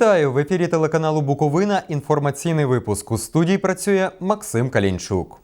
Вітаю в ефірі телеканалу Буковина. Інформаційний випуск у студії працює Максим Калінчук.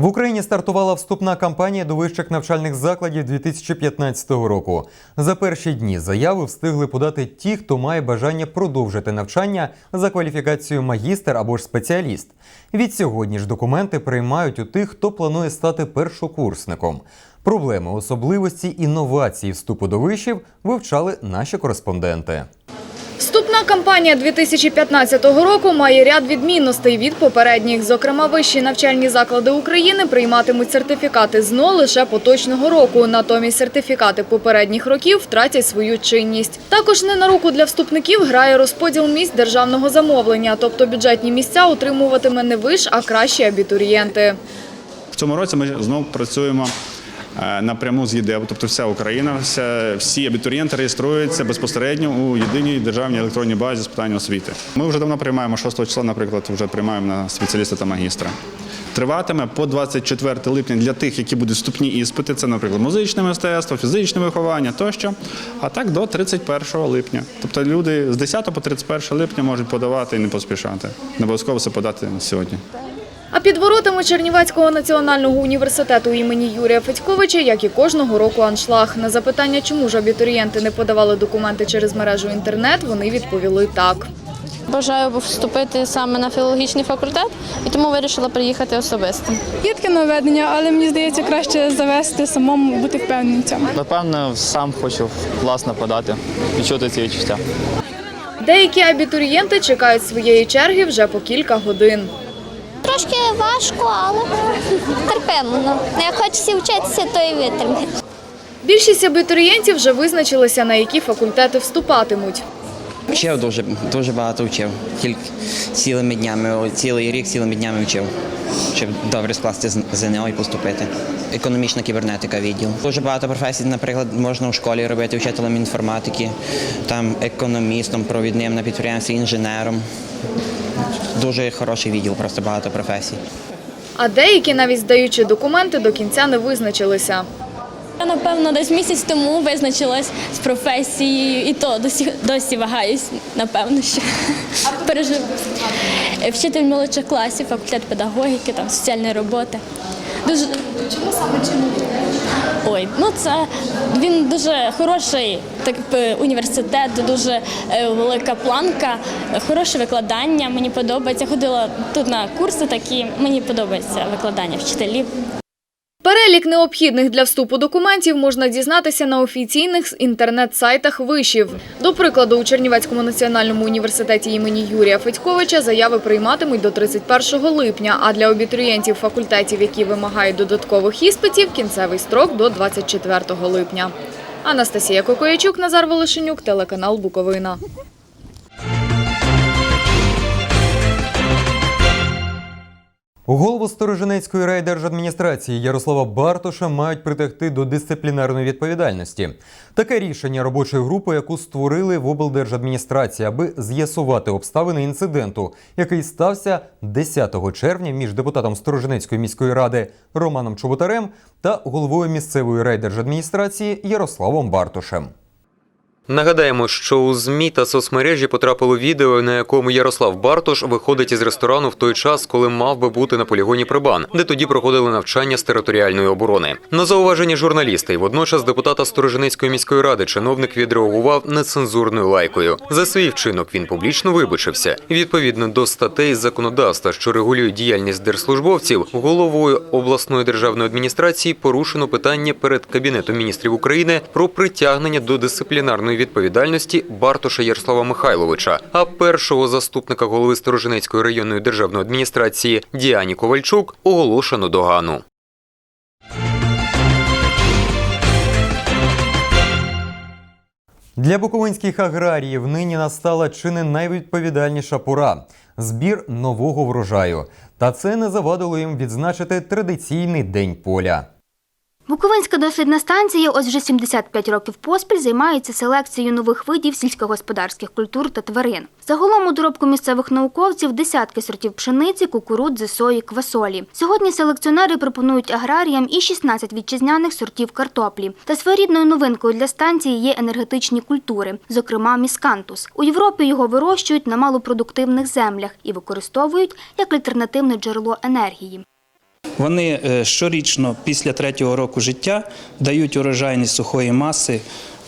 В Україні стартувала вступна кампанія до вищих навчальних закладів 2015 року. За перші дні заяви встигли подати ті, хто має бажання продовжити навчання за кваліфікацією магістр або ж спеціаліст. Від сьогодні ж документи приймають у тих, хто планує стати першокурсником. Проблеми, особливості, інновації вступу до вишів вивчали наші кореспонденти. Вступна кампанія 2015 року має ряд відмінностей від попередніх. Зокрема, вищі навчальні заклади України прийматимуть сертифікати ЗНО лише поточного року. Натомість сертифікати попередніх років втратять свою чинність. Також не на руку для вступників грає розподіл місць державного замовлення, тобто бюджетні місця утримуватиме не виш, а кращі абітурієнти. В цьому році ми знову працюємо напряму з ЄДЕБ, тобто вся Україна, вся, всі абітурієнти реєструються безпосередньо у єдиній державній електронній базі з питань освіти. Ми вже давно приймаємо 6 числа, наприклад, вже приймаємо на спеціаліста та магістра. Триватиме по 24 липня для тих, які будуть вступні іспити. Це, наприклад, музичне мистецтво, фізичне виховання тощо. А так до 31 липня. Тобто люди з 10 по 31 липня можуть подавати і не поспішати. Не обов'язково все подати сьогодні. А під воротами Чернівецького національного університету імені Юрія Федьковича, як і кожного року, аншлаг. На запитання, чому ж абітурієнти не подавали документи через мережу інтернет, вони відповіли так. Бажаю вступити саме на філологічний факультет і тому вирішила приїхати особисто. Є таке наведення, але мені здається, краще завести самому бути впевненим цьому. Напевно, сам хочу власно подати, відчути ці відчуття. Деякі абітурієнти чекають своєї черги вже по кілька годин. Трошки важко, але терпимо. Ну, Як хочеться вчитися, то і витримати. Більшість абітурієнтів вже визначилися, на які факультети вступатимуть. Вчив дуже, дуже багато вчив. Тільки цілими днями, цілий рік цілими днями вчив. Щоб добре скласти ЗНО і поступити. Економічна кібернетика відділ. Дуже багато професій, наприклад, можна у школі робити вчителем інформатики, там економістом, провідним на підприємстві, інженером. Дуже хороший відділ, просто багато професій. А деякі, навіть здаючи документи, до кінця не визначилися. Я, напевно, десь місяць тому визначилась з професією, і то досі, досі вагаюсь, напевно, що пережив. Вчитель молодших класів, факультет педагогіки, там, соціальної роботи. Дуже... Чому саме чому? Ой, ну це він дуже хороший так, університет, дуже е, велика планка, хороше викладання. Мені подобається. Ходила тут на курси такі. Мені подобається викладання вчителів. Перелік необхідних для вступу документів можна дізнатися на офіційних інтернет-сайтах вишів. До прикладу, у Чернівецькому національному університеті імені Юрія Федьковича заяви прийматимуть до 31 липня, а для абітурієнтів факультетів, які вимагають додаткових іспитів, кінцевий строк до 24 липня. Анастасія Кокоячук, Назар Волошенюк, телеканал Буковина. Голову Сторожинецької райдержадміністрації Ярослава Бартоша мають притягти до дисциплінарної відповідальності. Таке рішення робочої групи, яку створили в облдержадміністрації, аби з'ясувати обставини інциденту, який стався 10 червня між депутатом Сторожинецької міської ради Романом Чоботарем та головою місцевої райдержадміністрації Ярославом Бартошем. Нагадаємо, що у ЗМІ та соцмережі потрапило відео, на якому Ярослав Бартош виходить із ресторану в той час, коли мав би бути на полігоні Прибан, де тоді проходили навчання з територіальної оборони. На зауваження журналіста і водночас депутата Сторожинецької міської ради чиновник відреагував нецензурною лайкою. За свій вчинок він публічно вибачився. Відповідно до статей законодавства, що регулюють діяльність держслужбовців, головою обласної державної адміністрації порушено питання перед кабінетом міністрів України про притягнення до дисциплінарної відповідальності Бартоша Ярослава Михайловича, а першого заступника голови Сторожинецької районної державної адміністрації Діані Ковальчук оголошено догану. Для буковинських аграріїв нині настала чи не найвідповідальніша пора збір нового врожаю. Та це не завадило їм відзначити традиційний день поля. Буковинська дослідна станція ось вже 75 років поспіль займається селекцією нових видів сільськогосподарських культур та тварин. Загалом у доробку місцевих науковців десятки сортів пшениці, кукурудзи, сої, квасолі. Сьогодні селекціонери пропонують аграріям і 16 вітчизняних сортів картоплі. Та своєрідною новинкою для станції є енергетичні культури, зокрема міскантус. У Європі його вирощують на малопродуктивних землях і використовують як альтернативне джерело енергії. Вони е, щорічно після третього року життя дають урожайність сухої маси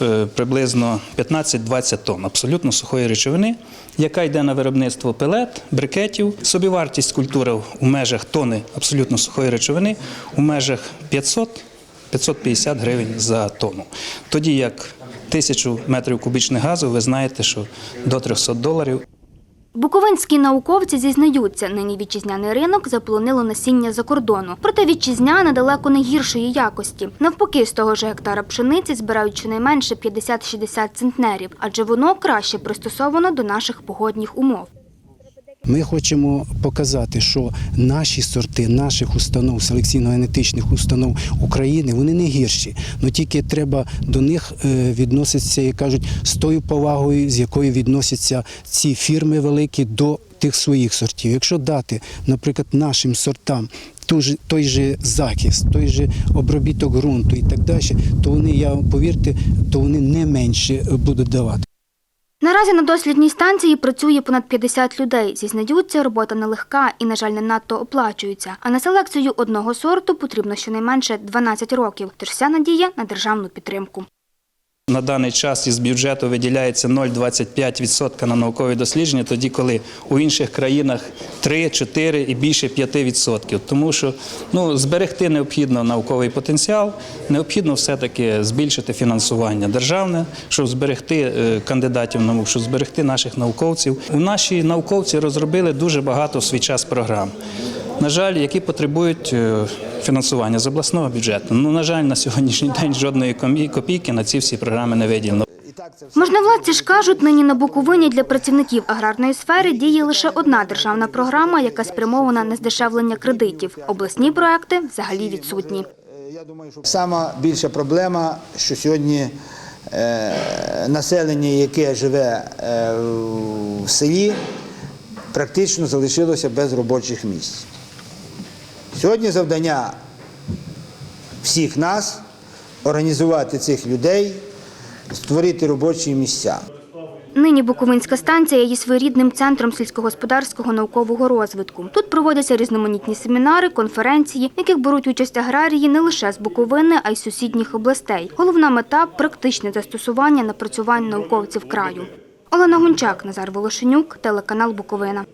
е, приблизно 15-20 тонн абсолютно сухої речовини, яка йде на виробництво пелет, брикетів. Собівартість культури у межах тони абсолютно сухої речовини у межах 500-550 гривень за тонну. Тоді як тисячу метрів кубічних газу, ви знаєте, що до 300 доларів Буковинські науковці зізнаються, нині вітчизняний ринок заполонило насіння за кордону. Проте вітчизняне далеко не гіршої якості. Навпаки, з того ж гектара пшениці збирають щонайменше 50-60 центнерів, адже воно краще пристосовано до наших погодних умов. Ми хочемо показати, що наші сорти наших установ, селекційно-генетичних установ України, вони не гірші. Ну тільки треба до них е, відноситися, як кажуть, з тою повагою, з якою відносяться ці фірми великі до тих своїх сортів. Якщо дати, наприклад, нашим сортам той же, захист, той же обробіток ґрунту і так далі, то вони, я повірте, то вони не менше будуть давати. Наразі на дослідній станції працює понад 50 людей. Зізнаються, робота нелегка і, на жаль, не надто оплачується. А на селекцію одного сорту потрібно щонайменше 12 років. Тож вся надія на державну підтримку. На даний час із бюджету виділяється 0,25% на наукові дослідження, тоді коли у інших країнах 3, 4 і більше 5%. Тому що ну, зберегти необхідно науковий потенціал, необхідно все-таки збільшити фінансування державне, щоб зберегти е, кандидатів наук, щоб зберегти наших науковців. У наші науковці розробили дуже багато в свій час програм. На жаль, які потребують е, фінансування з обласного бюджету. Ну, на жаль, на сьогоднішній день жодної копійки на ці всі програми не виділено. Можновладці ж кажуть, нині на Буковині для працівників аграрної сфери діє лише одна державна програма, яка спрямована на здешевлення кредитів. Обласні проекти взагалі відсутні. Сама більша проблема, що сьогодні е, населення, яке живе е, в селі, практично залишилося без робочих місць. Сьогодні завдання всіх нас організувати цих людей, створити робочі місця. Нині Буковинська станція є своєрідним центром сільськогосподарського наукового розвитку. Тут проводяться різноманітні семінари, конференції, в яких беруть участь аграрії не лише з Буковини, а й з сусідніх областей. Головна мета практичне застосування напрацювань науковців краю. Олена Гунчак, Назар Волошенюк, телеканал Буковина.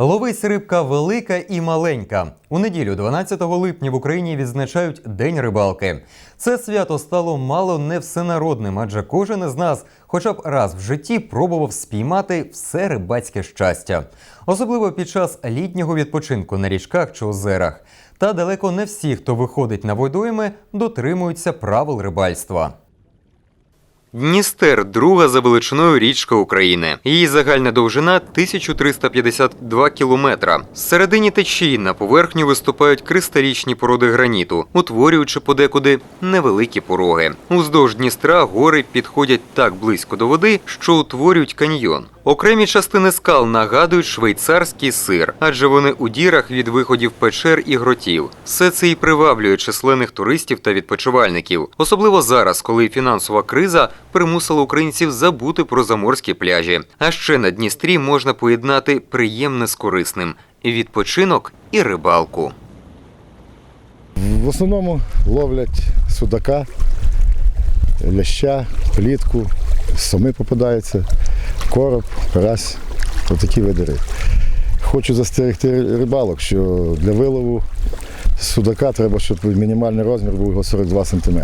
Ловись рибка велика і маленька. У неділю, 12 липня, в Україні відзначають День рибалки. Це свято стало мало не всенародним, адже кожен із нас, хоча б раз в житті, пробував спіймати все рибацьке щастя, особливо під час літнього відпочинку на річках чи озерах. Та далеко не всі, хто виходить на водойми, дотримуються правил рибальства. Дністер друга за величиною річка України. Її загальна довжина 1352 кілометра. Всередині течії на поверхню виступають кристалічні породи граніту, утворюючи подекуди невеликі пороги. Уздовж Дністра гори підходять так близько до води, що утворюють каньйон. Окремі частини скал нагадують швейцарський сир, адже вони у дірах від виходів печер і гротів. Все це і приваблює численних туристів та відпочивальників, особливо зараз, коли фінансова криза примусила українців забути про заморські пляжі. А ще на Дністрі можна поєднати приємне з корисним відпочинок і рибалку. В основному ловлять судака, ляща, плітку, соми попадаються, короб, карась, отакі види риб. Хочу застерегти рибалок, що для вилову судака треба, щоб мінімальний розмір був його 42 см,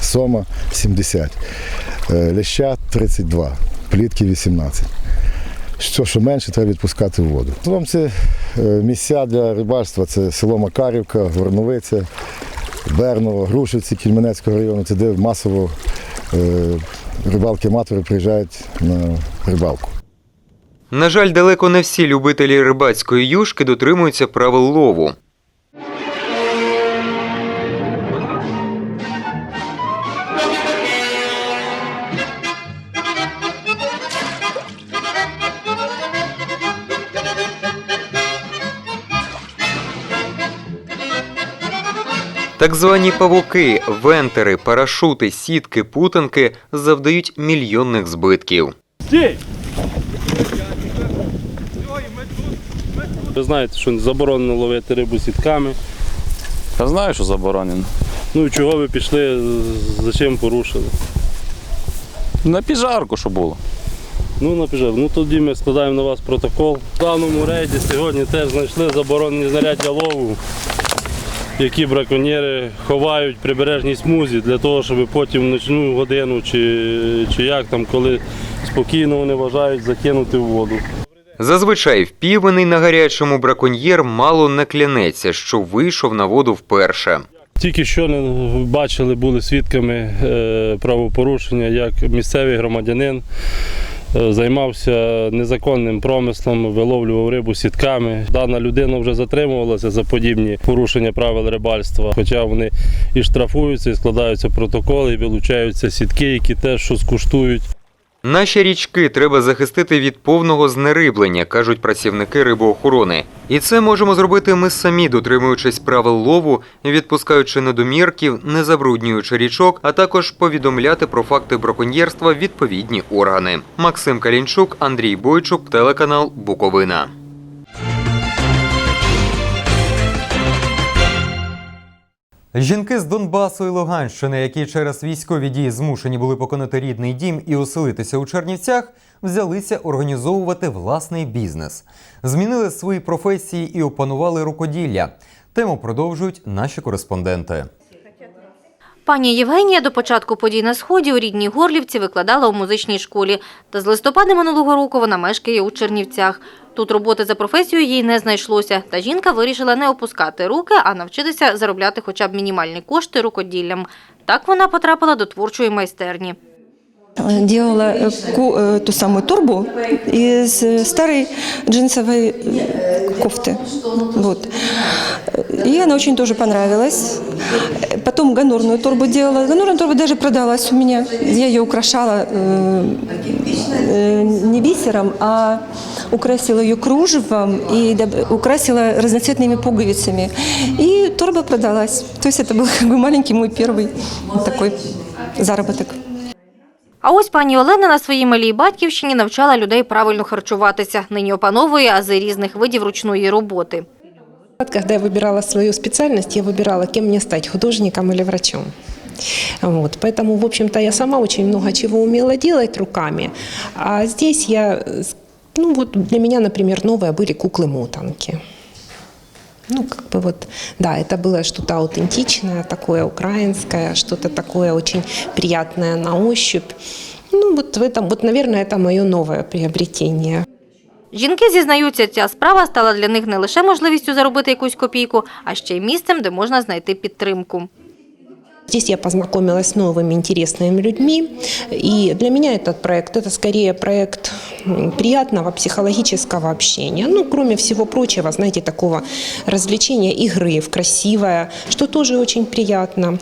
сома 70, е, ляща 32, плітки 18. Що, що менше, треба відпускати в воду. Загалом це е, місця для рибальства це село Макарівка, Горновиця, Берново, Грушівці Кільменецького району. Це де масово рибалки-аматори приїжджають на рибалку. На жаль, далеко не всі любителі рибацької юшки дотримуються правил лову. Так звані павуки, вентери, парашути, сітки, путанки завдають мільйонних збитків. Ви знаєте, що заборонено ловити рибу сітками. Я знаю, що заборонено. Ну і чого ви пішли, за чим порушили? На піджарку, що було. Ну, на піжар. Ну тоді ми складаємо на вас протокол. В даному рейді сьогодні теж знайшли заборонені знаряддя лову, які браконьєри ховають прибережній смузі для того, щоб потім в ночну годину чи, чи як там, коли спокійно вони вважають закинути в воду. Зазвичай впійманий на гарячому браконьєр мало не клянеться, що вийшов на воду вперше. Тільки що не бачили, були свідками е, правопорушення, як місцевий громадянин займався незаконним промислом, виловлював рибу сітками. Дана людина вже затримувалася за подібні порушення правил рибальства, хоча вони і штрафуються, і складаються протоколи, і вилучаються сітки, які теж щось коштують. Наші річки треба захистити від повного знериблення, кажуть працівники рибоохорони. І це можемо зробити ми самі, дотримуючись правил лову, відпускаючи недомірків, не забруднюючи річок, а також повідомляти про факти браконьєрства відповідні органи. Максим Калінчук, Андрій Бойчук, телеканал Буковина. Жінки з Донбасу і Луганщини, які через військові дії змушені були покинути рідний дім і оселитися у Чернівцях, взялися організовувати власний бізнес. Змінили свої професії і опанували рукоділля. Тему продовжують наші кореспонденти. Пані Євгенія до початку подій на сході у рідній Горлівці викладала у музичній школі. Та з листопада минулого року вона мешкає у Чернівцях. Тут роботи за професією їй не знайшлося. Та жінка вирішила не опускати руки, а навчитися заробляти хоча б мінімальні кошти рукоділлям. Так вона потрапила до творчої майстерні. Делала э, э, ту самую турбу из э, старой джинсовой кофты. Вот. И она очень тоже понравилась. Потом гонорную турбу делала. Гонорная турба даже продалась у меня. Я ее украшала не бисером, а украсила ее кружевом и украсила разноцветными пуговицами. И турба продалась. То есть это был как бы маленький мой первый такой заработок. А ось пані Олена на своїй малій батьківщині навчала людей правильно харчуватися. Нині опановує ази різних видів ручної роботи. Когда я выбирала свою специальность, я выбирала, кем мне стать, художником или врачом. Вот, поэтому, в общем-то, я сама очень много чего умела делать руками. А здесь я, э, ну вот для меня, например, новые были куклы-мотанки. Ну, как бы вот, да, это было что-то аутентичное, такое украинское, что-то такое очень приятное на ощупь. Ну, вот в этом, вот, наверное, это мое новое приобретение. Жінки зізнаються, ця справа стала для них не лише можливістю заробити якусь копійку, а ще й місцем, де можна знайти підтримку. Здесь я познакомилась с новыми интересными людьми, и для меня этот проект это скорее проект м, приятного психологического общения. Ну, кроме всего прочего, знаете, такого развлечения, игры в красивое, что тоже очень приятно.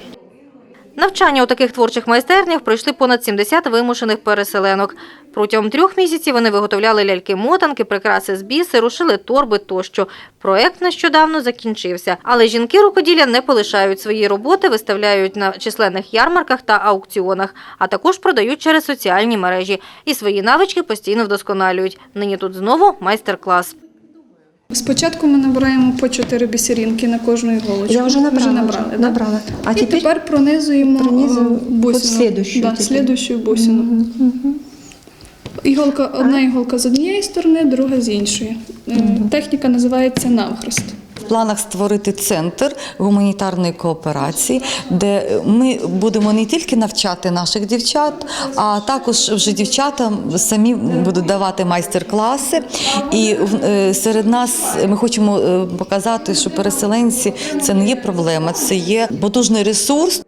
Навчання у таких творчих майстернях пройшли понад 70 вимушених переселенок. Протягом трьох місяців вони виготовляли ляльки-мотанки, прикраси з бісеру, шили торби тощо. Проект нещодавно закінчився. Але жінки рукоділля не полишають свої роботи, виставляють на численних ярмарках та аукціонах, а також продають через соціальні мережі. І свої навички постійно вдосконалюють. Нині тут знову майстер-клас. Спочатку ми набираємо по 4 бісерінки на кожну іголочку. Я вже набрала, набрали, вже, да? набрала. А і тепер тепер пронизуємо е, бусину. от слідущу да, бусину. Іголка, одна іголка з однієї сторони, друга з іншої. Угу. Техніка називається навхрест. Планах створити центр гуманітарної кооперації, де ми будемо не тільки навчати наших дівчат, а також вже дівчатам самі будуть давати майстер-класи. І е, серед нас ми хочемо е, показати, що переселенці це не є проблема, це є потужний ресурс.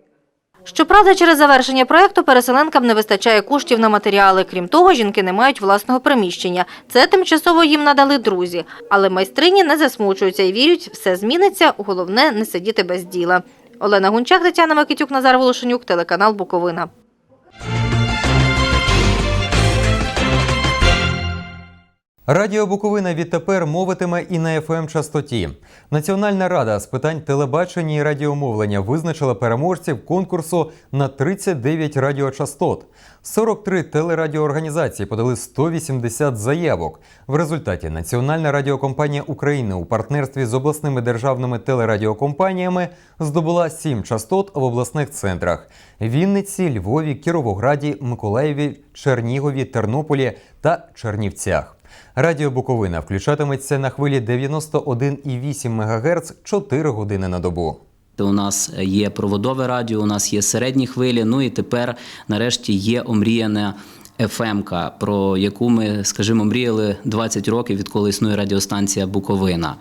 Щоправда, через завершення проєкту переселенкам не вистачає коштів на матеріали. Крім того, жінки не мають власного приміщення. Це тимчасово їм надали друзі. Але майстрині не засмучуються і вірять, все зміниться. Головне не сидіти без діла. Олена Гунчак, Тетяна Микитюк, Назар Волошенюк, телеканал Буковина. Радіо Буковина відтепер мовитиме і на fm частоті. Національна рада з питань телебачення і радіомовлення визначила переможців конкурсу на 39 радіочастот. 43 телерадіоорганізації подали 180 заявок. В результаті Національна радіокомпанія України у партнерстві з обласними державними телерадіокомпаніями здобула 7 частот в обласних центрах: Вінниці, Львові, Кіровограді, Миколаєві, Чернігові, Тернополі та Чернівцях. Радіо Буковина включатиметься на хвилі 91,8 МГц 4 години на добу. У нас є проводове радіо, у нас є середні хвилі. Ну і тепер, нарешті, є омріяна ФМ-ка, про яку ми, скажімо, мріяли 20 років, відколи існує радіостанція Буковина.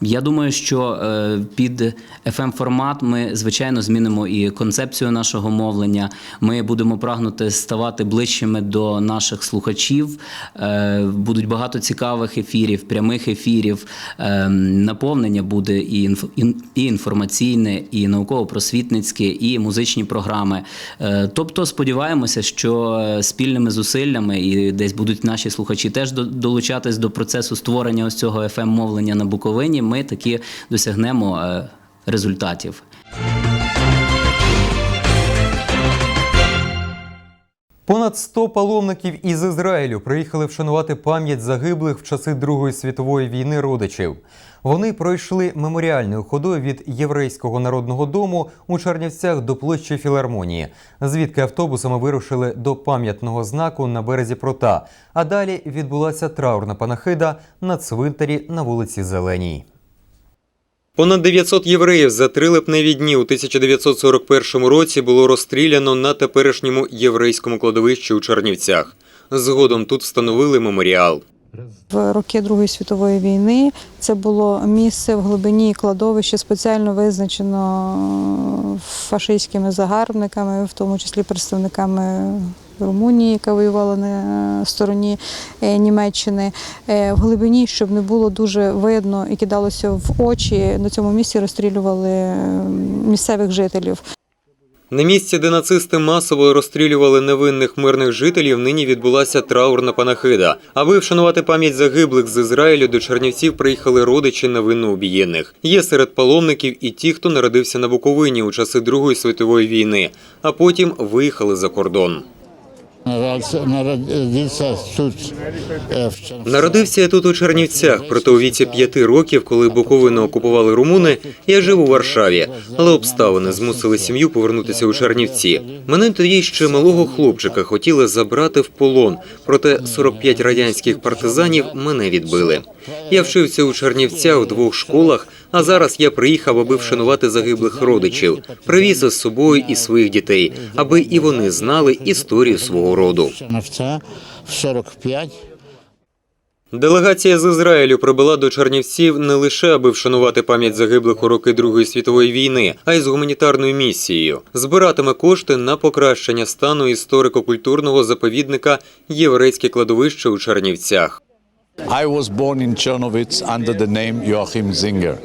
Я думаю, що е, під fm формат ми звичайно змінимо і концепцію нашого мовлення. Ми будемо прагнути ставати ближчими до наших слухачів. Е, будуть багато цікавих ефірів, прямих ефірів. Е, наповнення буде і, інформаційне, і науково-просвітницьке, і музичні програми. Тобто сподіваємося, що спільними зусиллями і десь будуть наші слухачі теж долучатись до процесу створення ось цього fm мовлення на Буковині. Ми таки досягнемо е, результатів. Понад 100 паломників із Ізраїлю приїхали вшанувати пам'ять загиблих в часи Другої світової війни родичів. Вони пройшли меморіальною ходою від єврейського народного дому у Чернівцях до площі філармонії, звідки автобусами вирушили до пам'ятного знаку на березі Прота. А далі відбулася траурна панахида на цвинтарі на вулиці Зеленій. Понад 900 євреїв за три липневі дні у 1941 році було розстріляно на теперішньому єврейському кладовищі у Чернівцях. Згодом тут встановили меморіал. В роки Другої світової війни це було місце в глибині кладовища, спеціально визначено фашистськими загарбниками, в тому числі представниками Румунії, яка воювала на стороні е, Німеччини. Е, В глибині, щоб не було дуже видно і кидалося в очі, на цьому місці розстрілювали е, місцевих жителів. На місці, де нацисти масово розстрілювали невинних мирних жителів, нині відбулася траурна панахида. Аби вшанувати пам'ять загиблих з Ізраїлю, до Чернівців приїхали родичі невинно убієнних. Є серед паломників і ті, хто народився на Буковині у часи Другої світової війни, а потім виїхали за кордон. Народився тут е, Народився я тут у Чернівцях, проте у віці п'яти років, коли Буковину окупували румуни, я жив у Варшаві, але обставини змусили сім'ю повернутися у Чернівці. Мене тоді ще малого хлопчика хотіли забрати в полон, проте 45 радянських партизанів мене відбили. Я вчився у Чернівцях в двох школах, а зараз я приїхав, аби вшанувати загиблих родичів. Привіз із собою і своїх дітей, аби і вони знали історію свого роду. В 45. Делегація з Ізраїлю прибула до Чернівців не лише аби вшанувати пам'ять загиблих у роки Другої світової війни, а й з гуманітарною місією. Збиратиме кошти на покращення стану історико-культурного заповідника Єврейське кладовище у Чернівцях. I was born in Chernovitz under the name Joachim Zinger.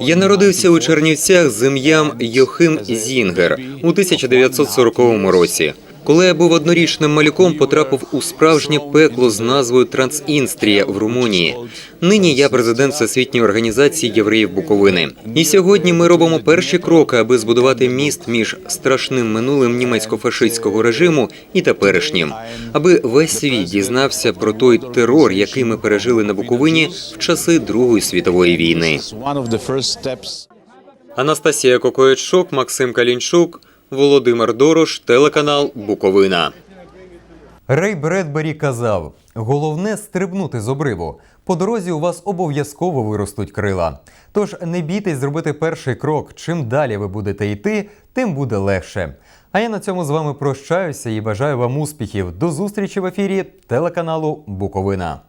Я народився у Чернівцях з ім'ям Йохим Зінгер у 1940 році. Коли я був однорічним малюком, потрапив у справжнє пекло з назвою Трансінстрія в Румунії. Нині я президент Всесвітньої організації євреїв Буковини. І сьогодні ми робимо перші кроки, аби збудувати міст між страшним минулим німецько-фашистського режиму і теперішнім, аби весь світ дізнався про той терор, який ми пережили на Буковині в часи Другої світової війни. Анастасія Кокоєчок, Максим Калінчук, Володимир Дорош, телеканал Буковина. Рей Бредбері казав: головне стрибнути з обриву. По дорозі у вас обов'язково виростуть крила. Тож не бійтесь зробити перший крок. Чим далі ви будете йти, тим буде легше. А я на цьому з вами прощаюся і бажаю вам успіхів. До зустрічі в ефірі телеканалу Буковина.